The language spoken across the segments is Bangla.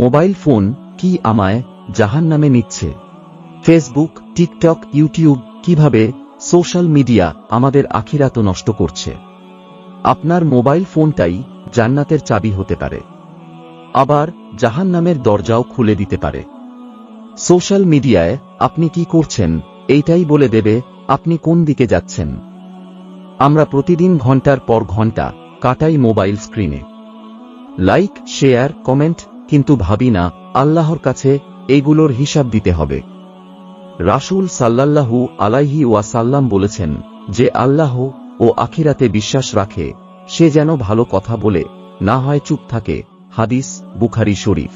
মোবাইল ফোন কি আমায় জাহান নামে নিচ্ছে? ফেসবুক টিকটক ইউটিউব কীভাবে সোশ্যাল মিডিয়া আমাদের আখিরাত নষ্ট করছে? আপনার মোবাইল ফোনটাই জান্নাতের চাবি হতে পারে। আবার জাহান নামের দরজাও খুলে দিতে পারে। সোশ্যাল মিডিয়ায় আপনি কি করছেন, এইটাই বলে দেবে আপনি কোন দিকে যাচ্ছেন। আমরা প্রতিদিন ঘণ্টার পর ঘণ্টা কাটাই মোবাইল স্ক্রিনে। লাইক শেয়ার কমেন্ট কিন্তু ভাবি না, আল্লাহর কাছে এইগুলোর হিসাব দিতে হবে। রাসূল সাল্লাল্লাহু আলাইহি ওয়াসাল্লাম বলেছেন যে আল্লাহ ও আখিরাতে বিশ্বাস রাখে, সে যেন ভালো কথা বলে, না হয় চুপ থাকে, হাদিস, বুখারি শরীফ।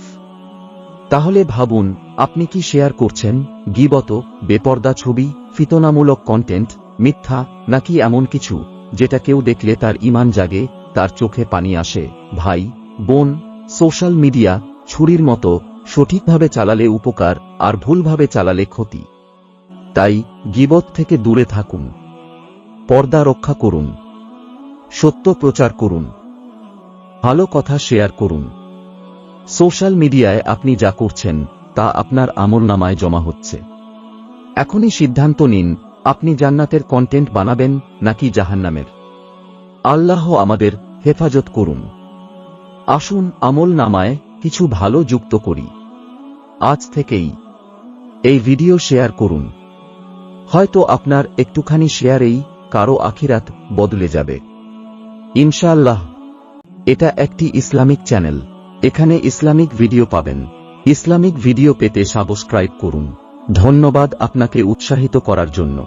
তাহলে ভাবুন, আপনি কি শেয়ার করছেন, গিবত, বেপর্দা ছবি, ফিতনামূলক কন্টেন্ট মিথ্যা, নাকি এমন কিছু, যেটা কেউ দেখলে তার ইমান জাগে, তার চোখে পানি আসে? ভাই, বোন সোশ্যাল মিডিয়া ছুরির মতো, সঠিকভাবে চালালে উপকার, আর ভুলভাবে চালালে ক্ষতি। তাই গিবত থেকে দূরে থাকুন। পর্দা রক্ষা করুন। সত্য প্রচার করুন। ভালো কথা শেয়ার করুন। সোশ্যাল মিডিয়ায় আপনি যা করছেন, তা আপনার আমল নামায় জমা হচ্ছে। এখনই সিদ্ধান্ত নিন, আপনি জান্নাতের কন্টেন্ট বানাবেন নাকি জাহান্নামের। আল্লাহ আমাদের হেফাজত করুন। আসুন আমল নামায় কিছু ভালো যুক্ত করি। আজ থেকেই এই ভিডিও শেয়ার করুন। হয়তো আপনার একটুখানি শেয়ারেই কারও আখিরাত বদলে যাবে। ইনশাআল্লাহ, এটা একটি ইসলামিক চ্যানেল। এখানে ইসলামিক ভিডিও পাবেন। ইসলামিক ভিডিও পেতে সাবস্ক্রাইব করুন। ধন্যবাদ আপনাকে উৎসাহিত করার জন্য।